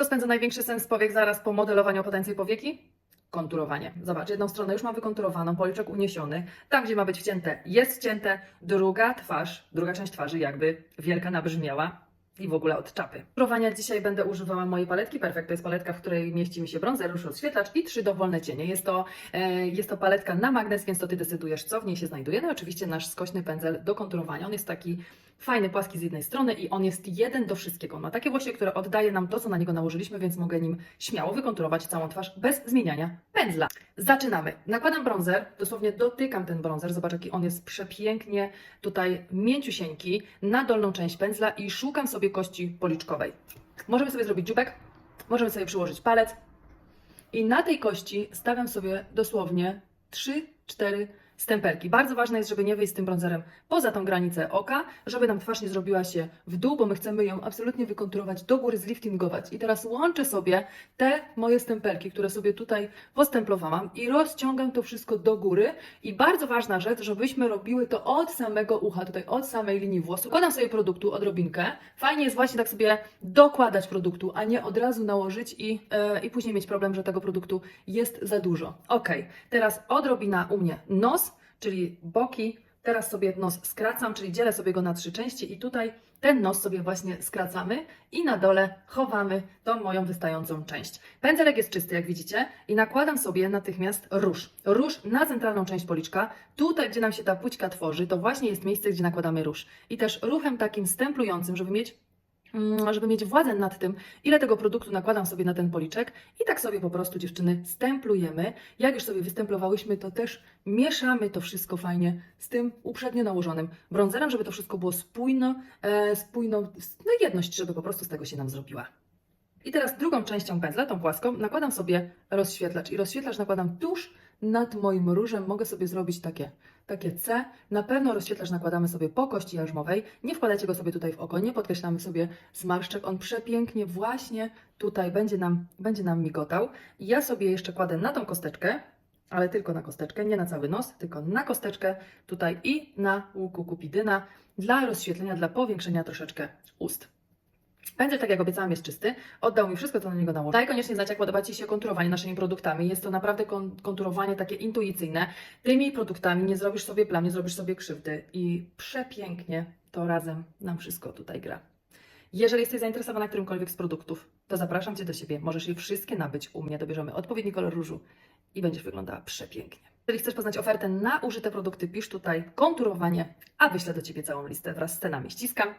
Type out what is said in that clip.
Co spędza największy sens powiek zaraz po modelowaniu potencji powieki? Konturowanie. Zobacz, jedną stronę już mam wykonturowaną, policzek uniesiony. Tam, gdzie ma być wcięte, jest wcięte. Druga twarz, druga część twarzy jakby wielka nabrzmiała i w ogóle od czapy. Konturowania dzisiaj będę używała mojej paletki Perfect. To jest paletka, w której mieści mi się bronzer, róż rozświetlacz i trzy dowolne cienie. Jest to, e, jest to paletka na magnes, więc to Ty decydujesz, co w niej się znajduje. No i oczywiście nasz skośny pędzel do konturowania. On jest taki fajny, płaski z jednej strony i on jest jeden do wszystkiego. On ma takie włosie, które oddaje nam to, co na niego nałożyliśmy, więc mogę nim śmiało wykonturować całą twarz bez zmieniania pędzla. Zaczynamy. Nakładam bronzer, dosłownie dotykam ten bronzer. Zobacz, jaki on jest przepięknie tutaj mięciusieńki na dolną część pędzla i szukam sobie kości policzkowej. Możemy sobie zrobić dziubek, możemy sobie przyłożyć palec i na tej kości stawiam sobie dosłownie 3-4 stempelki. Bardzo ważne jest, żeby nie wyjść z tym bronzerem poza tą granicę oka, żeby nam twarz nie zrobiła się w dół, bo my chcemy ją absolutnie wykonturować do góry, zliftingować. I teraz łączę sobie te moje stempelki, które sobie tutaj postemplowałam i rozciągam to wszystko do góry. I bardzo ważna rzecz, żebyśmy robiły to od samego ucha, tutaj od samej linii włosu. Kładam sobie produktu odrobinkę. Fajnie jest właśnie tak sobie dokładać produktu, a nie od razu nałożyć i, e, i później mieć problem, że tego produktu jest za dużo. Ok, teraz odrobina u mnie nos, czyli boki. Teraz sobie nos skracam, czyli dzielę sobie go na trzy części i tutaj ten nos sobie właśnie skracamy i na dole chowamy tą moją wystającą część. Pędzelek jest czysty, jak widzicie, i nakładam sobie natychmiast róż. Róż na centralną część policzka. Tutaj, gdzie nam się ta płćka tworzy, to właśnie jest miejsce, gdzie nakładamy róż. I też ruchem takim stemplującym, żeby mieć żeby mieć władzę nad tym, ile tego produktu nakładam sobie na ten policzek i tak sobie po prostu dziewczyny stemplujemy. Jak już sobie wystemplowałyśmy, to też mieszamy to wszystko fajnie z tym uprzednio nałożonym bronzerem, żeby to wszystko było spójno, e, spójną, no jedność, żeby po prostu z tego się nam zrobiła. I teraz drugą częścią pędzla, tą płaską, nakładam sobie rozświetlacz i rozświetlacz nakładam tuż nad moim różem. Mogę sobie zrobić takie, takie C. Na pewno rozświetlacz nakładamy sobie po kości jarzmowej. Nie wkładajcie go sobie tutaj w oko, nie podkreślamy sobie zmarszczek. On przepięknie właśnie tutaj będzie nam, będzie nam migotał. Ja sobie jeszcze kładę na tą kosteczkę, ale tylko na kosteczkę, nie na cały nos, tylko na kosteczkę tutaj i na łuku kupidyna dla rozświetlenia, dla powiększenia troszeczkę ust. Pędzel, tak jak obiecałam, jest czysty. Oddał mi wszystko, co na niego nałożyłem. Daj koniecznie znać, jak podoba Ci się konturowanie naszymi produktami. Jest to naprawdę kon konturowanie takie intuicyjne. Tymi produktami nie zrobisz sobie plam, nie zrobisz sobie krzywdy i przepięknie to razem nam wszystko tutaj gra. Jeżeli jesteś zainteresowana którymkolwiek z produktów, to zapraszam Cię do siebie. Możesz je wszystkie nabyć u mnie. Dobierzemy odpowiedni kolor różu i będziesz wyglądała przepięknie. Jeżeli chcesz poznać ofertę na użyte produkty, pisz tutaj konturowanie, a wyślę do Ciebie całą listę wraz z cenami. Ściskam.